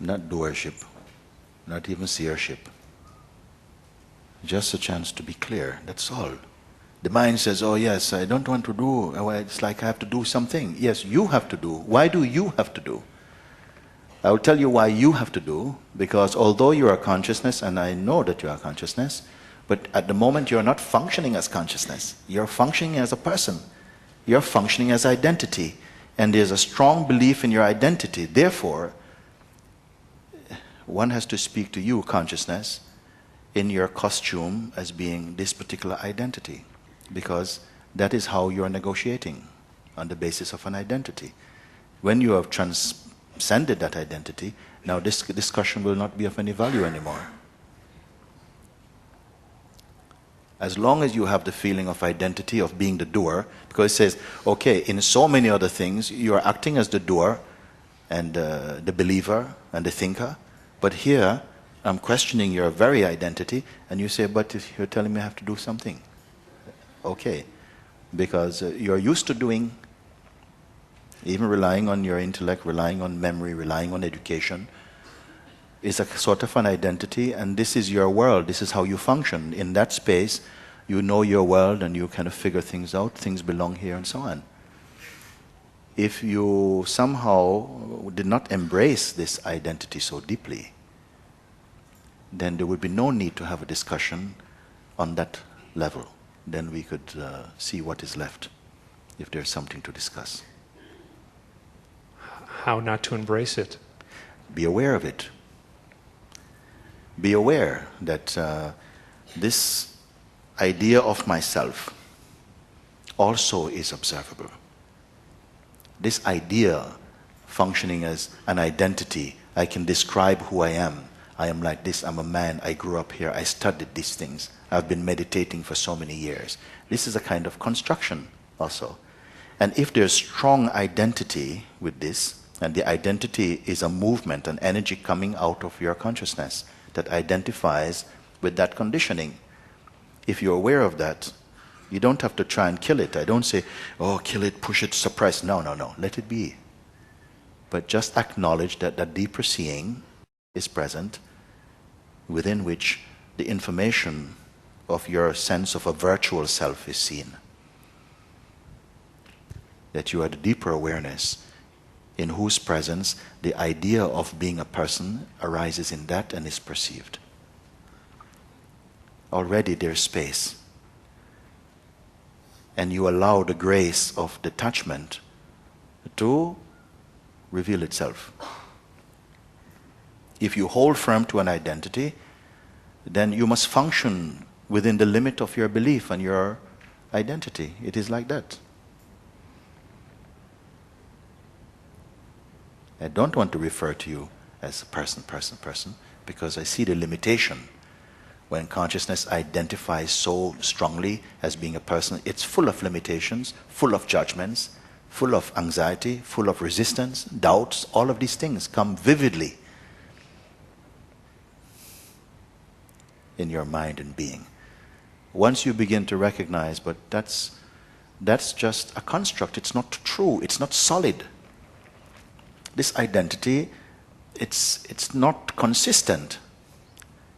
not doership, not even seership. Just a chance to be clear, that's all. The mind says, Oh, yes, I don't want to do, oh, it's like I have to do something. Yes, you have to do. Why do you have to do? I will tell you why you have to do, because although you are consciousness, and I know that you are consciousness, but at the moment you're not functioning as consciousness. You're functioning as a person. You're functioning as identity. And there's a strong belief in your identity. Therefore, one has to speak to you, consciousness, in your costume as being this particular identity. Because that is how you're negotiating on the basis of an identity. When you have transcended that identity, now this discussion will not be of any value anymore. As long as you have the feeling of identity of being the doer, because it says, okay, in so many other things, you are acting as the doer and uh, the believer and the thinker, but here I'm questioning your very identity, and you say, but you're telling me I have to do something. Okay, because uh, you're used to doing even relying on your intellect, relying on memory, relying on education, is a sort of an identity, and this is your world. This is how you function. In that space, you know your world and you kind of figure things out, things belong here, and so on. If you somehow did not embrace this identity so deeply, then there would be no need to have a discussion on that level. Then we could uh, see what is left if there's something to discuss how not to embrace it. Be aware of it. Be aware that uh, this idea of myself also is observable. This idea functioning as an identity, I can describe who I am. I am like this, I'm a man, I grew up here, I studied these things, I've been meditating for so many years. This is a kind of construction also. And if there's strong identity with this, and the identity is a movement, an energy coming out of your consciousness that identifies with that conditioning. If you're aware of that, you don't have to try and kill it. I don't say, oh, kill it, push it, suppress. No, no, no. Let it be. But just acknowledge that that deeper seeing is present within which the information of your sense of a virtual self is seen. That you are the deeper awareness in whose presence the idea of being a person arises in that and is perceived. Already there's space. And you allow the grace of detachment to reveal itself. If you hold firm to an identity, then you must function within the limit of your belief and your identity. It is like that. I don't want to refer to you as person, person, person, because I see the limitation. When consciousness identifies so strongly as being a person, it's full of limitations, full of judgments, full of anxiety, full of resistance, doubts. All of these things come vividly in your mind and being. Once you begin to recognize, but that's, that's just a construct, it's not true, it's not solid this identity, it's, it's not consistent.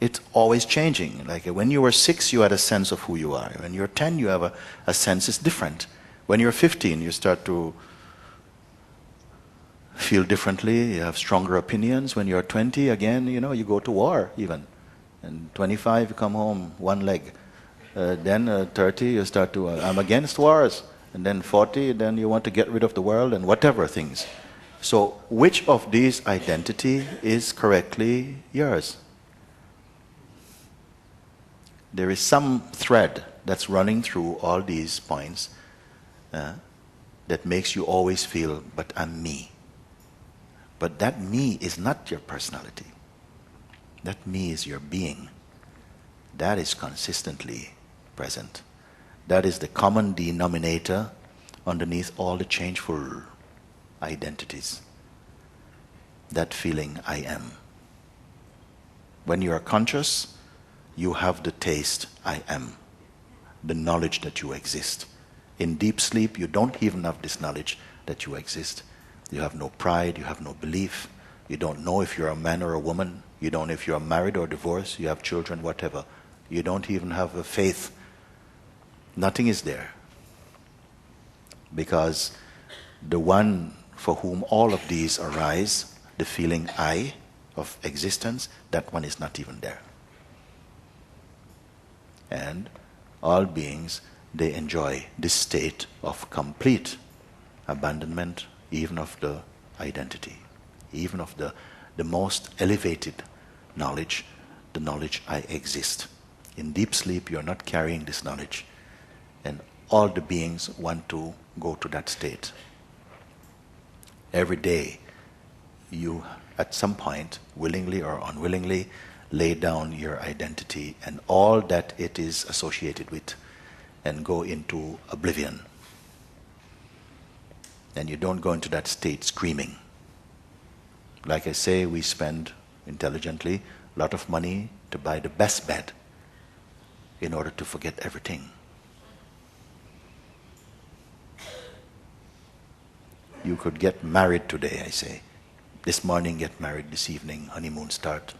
It's always changing. Like when you were six, you had a sense of who you are. When you're 10, you have a, a sense it's different. When you're 15, you start to feel differently, you have stronger opinions. When you're 20, again, you know, you go to war even. And 25, you come home, one leg. Uh, then uh, 30, you start to, uh, I'm against wars. And then 40, then you want to get rid of the world and whatever things. So, which of these identity is correctly yours? There is some thread that's running through all these points uh, that makes you always feel, but I'm me. But that me is not your personality. That me is your being. That is consistently present. That is the common denominator underneath all the changeful identities. That feeling, I am. When you are conscious, you have the taste, I am. The knowledge that you exist. In deep sleep, you don't even have this knowledge that you exist. You have no pride, you have no belief, You don't know if you're a man or a woman. You don't know if you're married or divorced. You have children, whatever. You don't even have a faith. Nothing is there. Because the one for whom all of these arise, the feeling I of existence, that one is not even there. And all beings, they enjoy this state of complete abandonment, even of the identity, even of the, the most elevated knowledge, the knowledge I exist. In deep sleep, you're not carrying this knowledge. And all the beings want to go to that state. Every day, you, at some point, willingly or unwillingly, lay down your identity and all that it is associated with and go into oblivion. And you don't go into that state screaming. Like I say, we spend intelligently a lot of money to buy the best bed in order to forget everything. You could get married today, I say. This morning get married, this evening honeymoon start.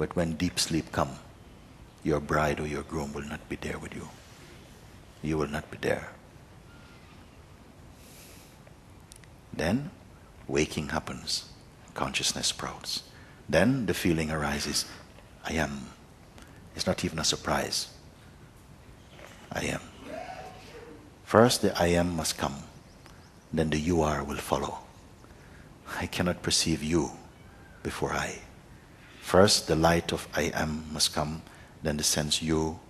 But when deep sleep come, your bride or your groom will not be there with you. You will not be there. Then waking happens, consciousness sprouts. Then the feeling arises I am. It's not even a surprise. I am. First, the I am must come, then the you are will follow. I cannot perceive you before I. First, the light of I am must come, then the sense you,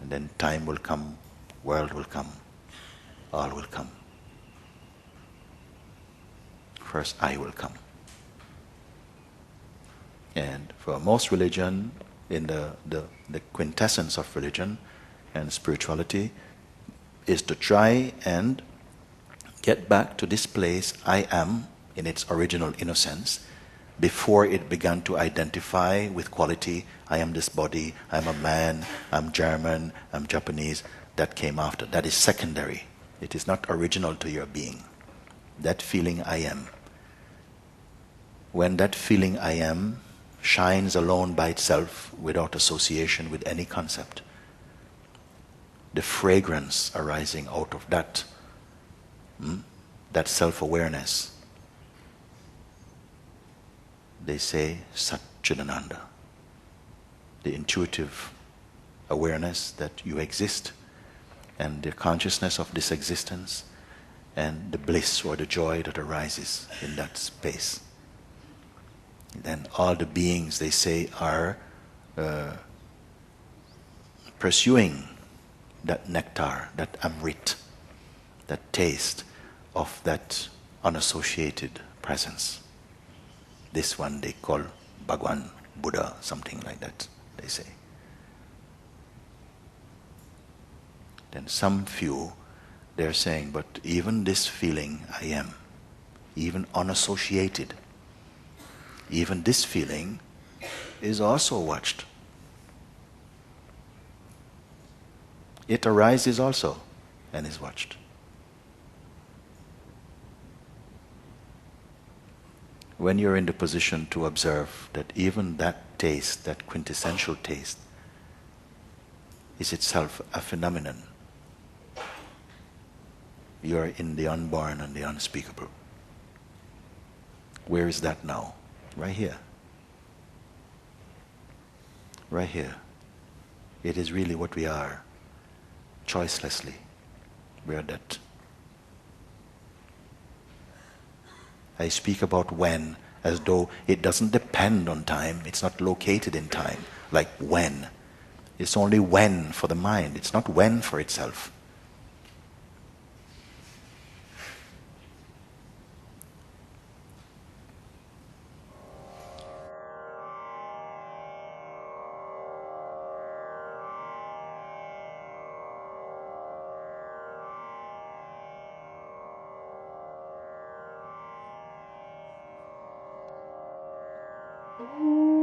and then time will come, world will come, all will come. First, I will come. And for most religion, in the, the, the quintessence of religion and spirituality, is to try and get back to this place I am in its original innocence before it began to identify with quality I am this body, I'm a man, I'm German, I'm Japanese. That came after. That is secondary. It is not original to your being. That feeling I am. When that feeling I am shines alone by itself without association with any concept. The fragrance arising out of that, hmm, that self awareness, they say Satchidananda, the intuitive awareness that you exist and the consciousness of this existence and the bliss or the joy that arises in that space then all the beings, they say, are uh, pursuing that nectar, that amrit, that taste of that unassociated presence. This one they call Bhagwan, Buddha, something like that, they say. Then some few, they're saying, but even this feeling I am, even unassociated, even this feeling is also watched. It arises also and is watched. When you're in the position to observe that even that taste, that quintessential taste, is itself a phenomenon, you're in the unborn and the unspeakable. Where is that now? Right here. Right here. It is really what we are, choicelessly. We are that. I speak about when as though it doesn't depend on time, it's not located in time, like when. It's only when for the mind, it's not when for itself. Ooh.